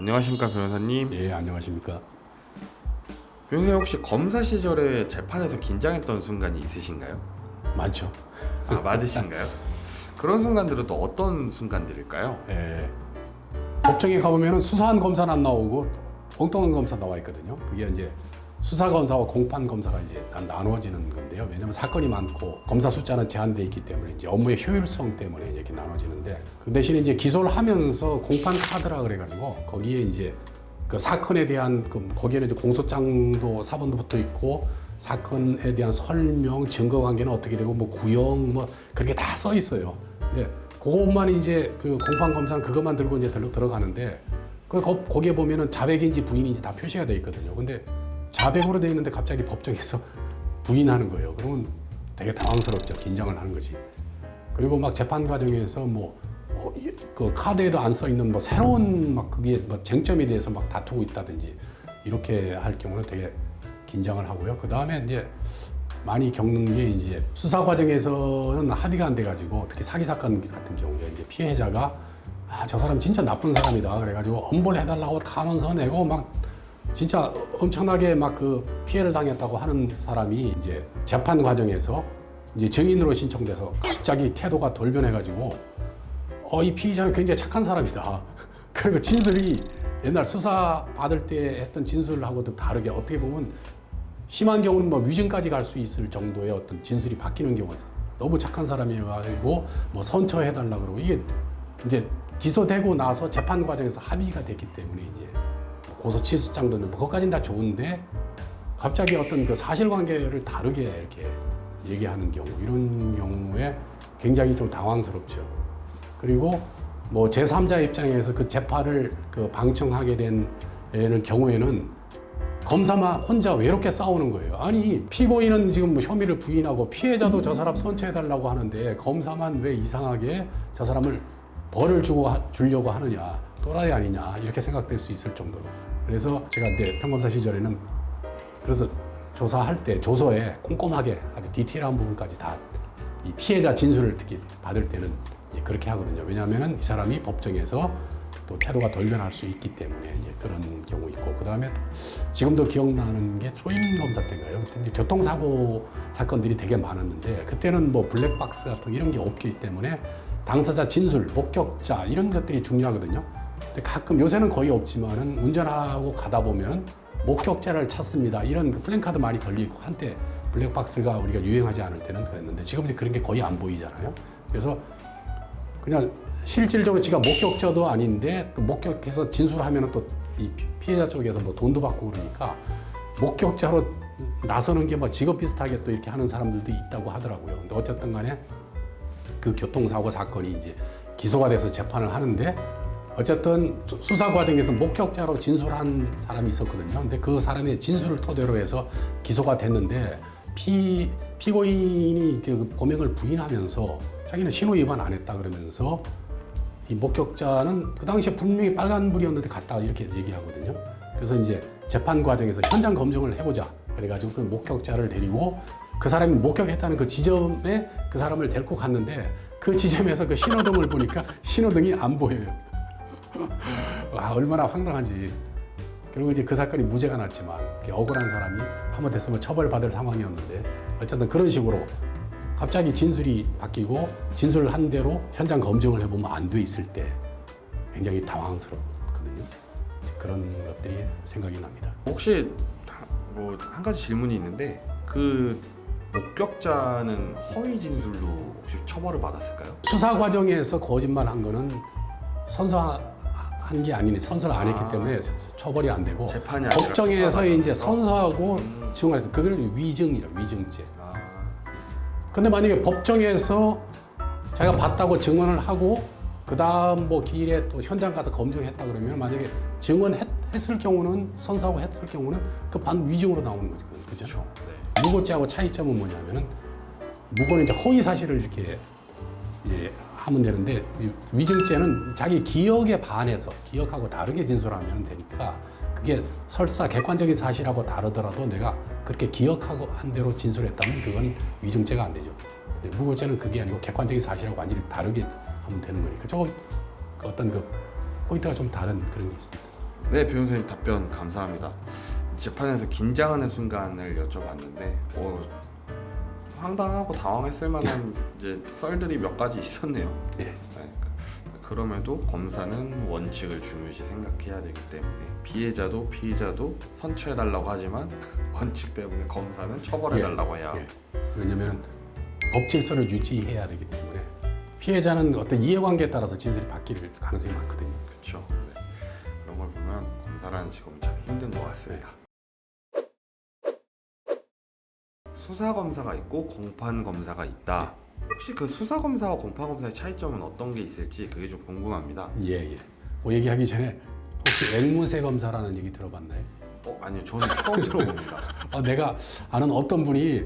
안녕하십니까 변호사님. 예, 안녕하십니까. 변호사님 혹시 검사 시절에 재판에서 긴장했던 순간이 있으신가요? 많죠. 아 맞으신가요? 그런 순간들은 또 어떤 순간들일까요? 예. 법정에 가보면 수사한 검사는 안 나오고 엉뚱한 검사 나와 있거든요. 그게 이제 수사 검사와 공판 검사가 이제 나- 나누어지는 건데요. 왜냐하면 사건이 많고 검사 숫자는 제한돼 있기 때문에 이제 업무의 효율성 때문에 이렇게 나눠지는데 그 대신에 이제 기소를 하면서 공판 카드라 그래가지고 거기에 이제 그 사건에 대한 그 거기에는 이제 공소장도 사본도 붙어 있고 사건에 대한 설명, 증거 관계는 어떻게 되고 뭐 구형 뭐 그렇게 다 써 있어요. 근데 그것만 이제 그 공판 검사는 그것만 들고 이제 들어, 들어가는데 그 거, 거기에 보면은 자백인지 부인인지 다 표시가 돼 있거든요. 근데 자백으로 돼 있는데 갑자기 법정에서 부인하는 거예요. 그러면 되게 당황스럽죠. 긴장을 하는 거지. 그리고 막 재판 과정에서 뭐, 어, 이- 그 카드에도 안 써 있는 뭐 새로운 막 그게 뭐 쟁점에 대해서 막 다투고 있다든지 이렇게 할 경우는 되게 긴장을 하고요. 그 다음에 이제 많이 겪는 게 이제 수사 과정에서는 합의가 안 돼가지고 특히 사기 사건 같은 경우에 이제 피해자가 아 저 사람 진짜 나쁜 사람이다 그래가지고 엄벌 해달라고 탄원서 내고 막 진짜 엄청나게 막 그 피해를 당했다고 하는 사람이 이제 재판 과정에서 이제 증인으로 신청돼서 갑자기 태도가 돌변해가지고 어 이 피의자는 굉장히 착한 사람이다. 그리고 진술이 옛날 수사 받을 때 했던 진술하고도 다르게 어떻게 보면 심한 경우는 뭐 위증까지 갈 수 있을 정도의 어떤 진술이 바뀌는 경우가 있어요. 너무 착한 사람이어가지고 뭐 선처해달라 그러고 이게 이제 기소되고 나서 재판 과정에서 합의가 됐기 때문에 이제 고소 취소장도 뭐 그것까지는 다 좋은데 갑자기 어떤 그 사실관계를 다르게 이렇게 얘기하는 경우 이런 경우에 굉장히 좀 당황스럽죠. 그리고 뭐 제3자 입장에서 그 재판을 그 방청하게 된 경우에는 검사만 혼자 외롭게 싸우는 거예요. 아니 피고인은 지금 뭐 혐의를 부인하고 피해자도 저 사람 선처해달라고 하는데 검사만 왜 이상하게 저 사람을 벌을 주고 하- 주려고 하느냐 또라이 아니냐 이렇게 생각될 수 있을 정도로 그래서 제가 이제 평검사 시절에는 그래서 조사할 때 조서에 꼼꼼하게 아주 디테일한 부분까지 다 이 피해자 진술을 특히 받을 때는 그렇게 하거든요. 왜냐하면 이 사람이 법정에서 또 태도가 돌변할 수 있기 때문에 이제 그런 경우 있고 그 다음에 지금도 기억나는 게 초임 검사 때인가요? 이제 교통사고 사건들이 되게 많았는데 그때는 뭐 블랙박스 같은 이런 게 없기 때문에 당사자 진술, 목격자 이런 것들이 중요하거든요. 근데 가끔 요새는 거의 없지만은 운전하고 가다 보면 목격자를 찾습니다. 이런 그 플랜카드 많이 걸려 있고 한때 블랙박스가 우리가 유행하지 않을 때는 그랬는데 지금 이제 그런 게 거의 안 보이잖아요. 그래서 그냥 실질적으로 지가 목격자도 아닌데 또 목격해서 진술하면 또 이 피해자 쪽에서 뭐 돈도 받고 그러니까 목격자로 나서는 게 뭐 직업 비슷하게 또 이렇게 하는 사람들도 있다고 하더라고요. 근데 어쨌든 간에 그 교통사고 사건이 이제 기소가 돼서 재판을 하는데 어쨌든 수- 수사 과정에서 목격자로 진술한 사람이 있었거든요. 근데 그 사람의 진술을 토대로 해서 기소가 됐는데 피 피고인이 그 범행을 부인하면서 자기는 신호 위반 안 했다 그러면서 이 목격자는 그 당시에 분명히 빨간불이었는데 갔다 이렇게 얘기하거든요. 그래서 이제 재판 과정에서 현장 검증을 해보자. 그래가지고 그 목격자를 데리고 그 사람이 목격했다는 그 지점에 그 사람을 데리고 갔는데 그 지점에서 그 신호등을 보니까 신호등이 안 보여요. 와 얼마나 황당한지. 그리고 이제 그 사건이 무죄가 났지만 억울한 사람이 한번 됐으면 처벌받을 상황이었는데 어쨌든 그런 식으로 갑자기 진술이 바뀌고 진술을 한 대로 현장 검증을 해보면 안 돼 있을 때 굉장히 당황스럽거든요. 그런 것들이 생각이 납니다. 혹시 뭐 한 가지 질문이 있는데 그 목격자는 허위 진술로 혹시 처벌을 받았을까요? 수사 과정에서 거짓말 한 거는 선서 한 게 아니네. 선서를 안 했기 아. 때문에 처벌이 안 되고 재판이 아니라 법정에서 이제? 선서하고 음. 증언을 해서 그걸 위증이라 위증죄. 아, 근데 만약에 법정에서 자기가 봤다고 증언을 하고 그 다음 뭐 기일에 또 현장 가서 검증했다 그러면 만약에 증언했을 경우는 선사하고 했을 경우는 그 반 위증으로 나오는 거죠. 그죠? 그렇죠. 네. 무고죄하고 차이점은 뭐냐면은 무고는 이제 허위 사실을 이렇게 예, 하면 되는데 이 위증죄는 자기 기억에 반해서 기억하고 다르게 진술하면 되니까 그게 설사 객관적인 사실하고 다르더라도 내가 그렇게 기억하고 한 대로 진술했다면 그건 위증죄가 안 되죠. 무고죄는 그게 아니고 객관적인 사실하고 완전히 다르게 하면 되는 거니까 조금 그 어떤 그 포인트가 좀 다른 그런 게 있습니다. 네, 변호사님 답변 감사합니다. 재판에서 긴장하는 순간을 여쭤봤는데 어, 황당하고 당황했을 만한 이제 썰들이 몇 가지 있었네요. 예. 네, 그- 그럼에도 검사는 원칙을 중요시 생각해야 되기 때문에 피해자도 피의자도 선처해달라고 하지만 원칙 때문에 검사는 처벌해달라고 해야 예. 왜냐하면 법 질서를 유지해야 되기 때문에 피해자는 어떤 이해관계에 따라서 진술이 바뀔 가능성이 많거든요. 그렇죠. 네. 그런 걸 보면 검사라는 직업은 참 힘든 것 같습니다. 수사 검사가 있고 공판 검사가 있다. 혹시 그 수사 검사와 공판 검사의 차이점은 어떤 게 있을지 그게 좀 궁금합니다. 예, 예. 그 얘기하기 전에 혹시 앵무새 검사라는 얘기 들어봤나요? 어 아니요 저는 처음 들어봅니다. 아, 내가 아는 어떤 분이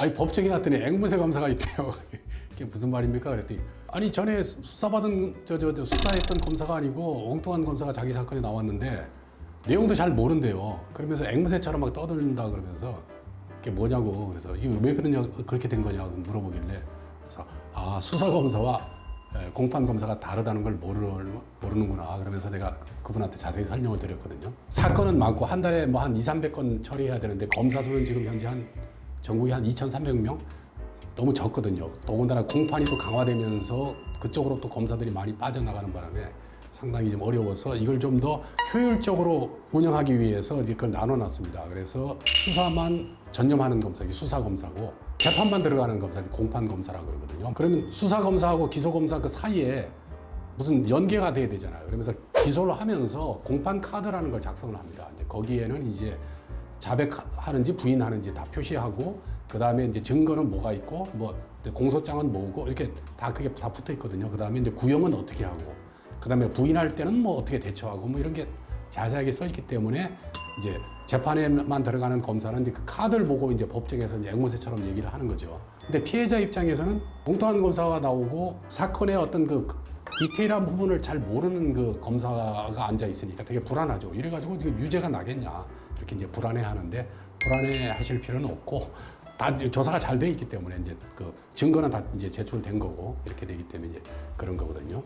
아니 법정에 갔더니 앵무새 검사가 있대요. 이게 무슨 말입니까? 그랬더니 아니 전에 수사받은 저 저 저 수사했던 검사가 아니고 엉뚱한 검사가 자기 사건에 나왔는데 내용도 잘 모른대요. 그러면서 앵무새처럼 막 떠든다 그러면서 이게 뭐냐고 그래서 이게 왜 그러냐 그렇게 된 거냐고 물어보길래 그래서 아 수사 검사와 예, 공판 검사가 다르다는 걸 모르, 모르는구나 그러면서 내가 그분한테 자세히 설명을 드렸거든요. 사건은 많고 한 달에 뭐 한 2, 300건 처리해야 되는데 검사 수는 지금 현재 한 전국에 한 2,300명 너무 적거든요. 더군다나 공판이 또 강화되면서 그쪽으로 또 검사들이 많이 빠져나가는 바람에 상당히 좀 어려워서 이걸 좀 더 효율적으로 운영하기 위해서 이제 그걸 나눠놨습니다. 그래서 수사만 전념하는 검사, 이게 수사 검사고 재판만 들어가는 검사, 이게 공판 검사라고 그러거든요. 그러면 수사 검사하고 기소 검사 그 사이에 무슨 연계가 돼야 되잖아요. 그러면서 기소를 하면서 공판 카드라는 걸 작성을 합니다. 이제 거기에는 이제 자백하는지 부인하는지 다 표시하고 그 다음에 이제 증거는 뭐가 있고 뭐 공소장은 뭐고 이렇게 다 그게 다 붙어 있거든요. 그 다음에 이제 구형은 어떻게 하고 그 다음에 부인할 때는 뭐 어떻게 대처하고 뭐 이런 게 자세하게 써 있기 때문에 이제 재판에만 들어가는 검사는 이제 그 카드를 보고 이제 법정에서 이제 앵무새처럼 얘기를 하는 거죠. 근데 피해자 입장에서는 엉뚱한 검사가 나오고 사건의 어떤 그 디테일한 부분을 잘 모르는 그 검사가 앉아 있으니까 되게 불안하죠. 이래가지고 유죄가 나겠냐 이렇게 이제 불안해하는데 불안해하실 필요는 없고 다 조사가 잘 돼 있기 때문에 이제 그 증거는 다 이제 제출된 거고 이렇게 되기 때문에 이제 그런 거거든요.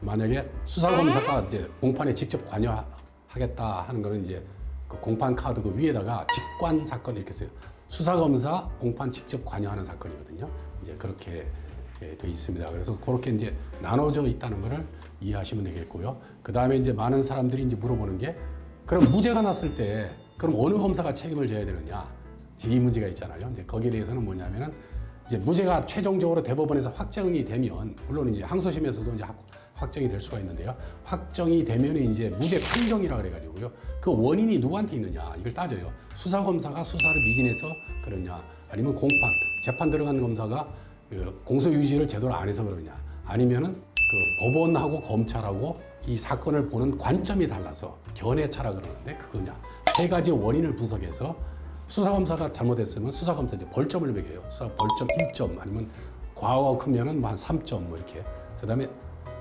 만약에 수사 검사가 이제 공판에 직접 관여하겠다 하는 거는 이제 그 공판 카드 그 위에다가 직관 사건 이렇게 써요. 수사 검사 공판 직접 관여하는 사건이거든요. 이제 그렇게 예, 돼 있습니다. 그래서 그렇게 이제 나눠져 있다는 것을 이해하시면 되겠고요. 그 다음에 이제 많은 사람들이 이제 물어보는 게 그럼 무죄가 났을 때 그럼 어느 검사가 책임을 져야 되느냐? 이 문제가 있잖아요. 이제 거기에 대해서는 뭐냐면은 이제 무죄가 최종적으로 대법원에서 확정이 되면 물론 이제 항소심에서도 이제 확- 확정이 될 수가 있는데요. 확정이 되면 이제 무죄 판정이라 그래가지고요. 그 원인이 누구한테 있느냐 이걸 따져요. 수사 검사가 수사를 미진해서 그러냐, 아니면 공판 재판 들어간 검사가 그 공소 유지를 제대로 안 해서 그러냐, 아니면은 그 법원하고 검찰하고 이 사건을 보는 관점이 달라서 견해차라 그러는데 그거냐 세 가지 원인을 분석해서 수사검사가 잘못했으면 수사검사 이제 벌점을 매겨요. 수사 벌점 1점 아니면 과거가 크면은 뭐한 3점 뭐 이렇게. 그다음에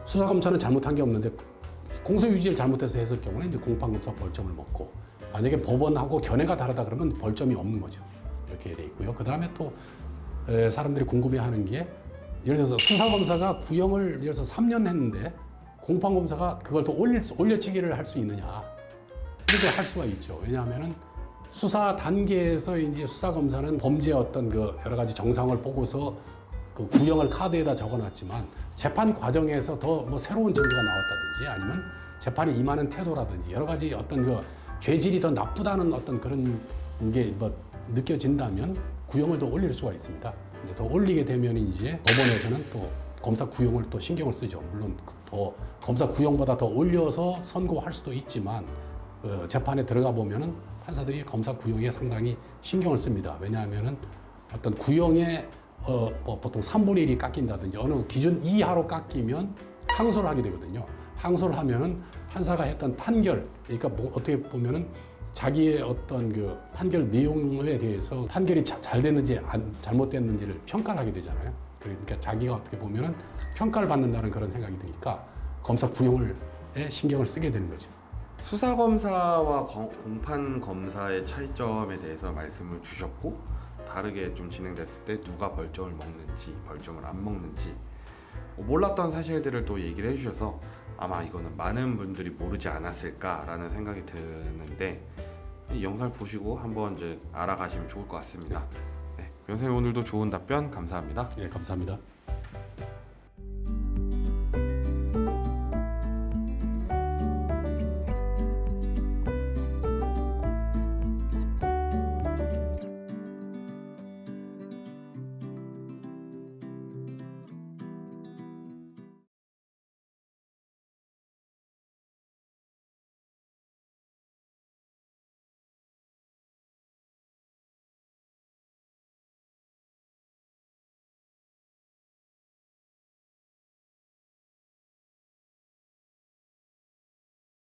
수사검사는 잘못한 게 없는데 공소유지를 잘못해서 했을 경우는 이제 공판검사 벌점을 먹고 만약에 법원하고 견해가 다르다 그러면 벌점이 없는 거죠. 이렇게 돼 있고요. 그 다음에 또 에, 사람들이 궁금해하는 게 예를 들어서 수사검사가 구형을 예를 들어서 3년 했는데 공판검사가 그걸 또 올릴 수- 올려치기를 할 수 있느냐? 이렇게 할 수가 있죠. 왜냐하면은 수사 단계에서 이제 수사 검사는 범죄 어떤 그 여러 가지 정상을 보고서 그 구형을 카드에다 적어놨지만 재판 과정에서 더 뭐 새로운 증거가 나왔다든지 아니면 재판에 임하는 태도라든지 여러 가지 어떤 그 죄질이 더 나쁘다는 어떤 그런 게 뭐 느껴진다면 구형을 더 올릴 수가 있습니다. 이제 더 올리게 되면 이제 법원에서는 또 검사 구형을 또 신경을 쓰죠. 물론 더 검사 구형보다 더 올려서 선고할 수도 있지만 어, 재판에 들어가 보면은 판사들이 검사 구형에 상당히 신경을 씁니다. 왜냐하면은 어떤 구형에 어, 뭐 보통 3분의 1이 깎인다든지 어느 기준 이하로 깎이면 항소를 하게 되거든요. 항소를 하면은 판사가 했던 판결, 그러니까 뭐 어떻게 보면은 자기의 어떤 그 판결 내용에 대해서 판결이 자- 잘 됐는지 안, 잘못됐는지를 평가를 하게 되잖아요. 그러니까 자기가 어떻게 보면은 평가를 받는다는 그런 생각이 드니까 검사 구형을 에 신경을 쓰게 되는 거죠. 수사 검사와 공판 검사의 차이점에 대해서 말씀을 주셨고 다르게 좀 진행됐을 때 누가 벌점을 먹는지 벌점을 안 먹는지 뭐 몰랐던 사실들을 또 얘기를 해주셔서 아마 이거는 많은 분들이 모르지 않았을까라는 생각이 드는데 이 영상을 보시고 한번 이제 알아가시면 좋을 것 같습니다. 네, 변호사님 오늘도 좋은 답변 감사합니다. 예, 감사합니다.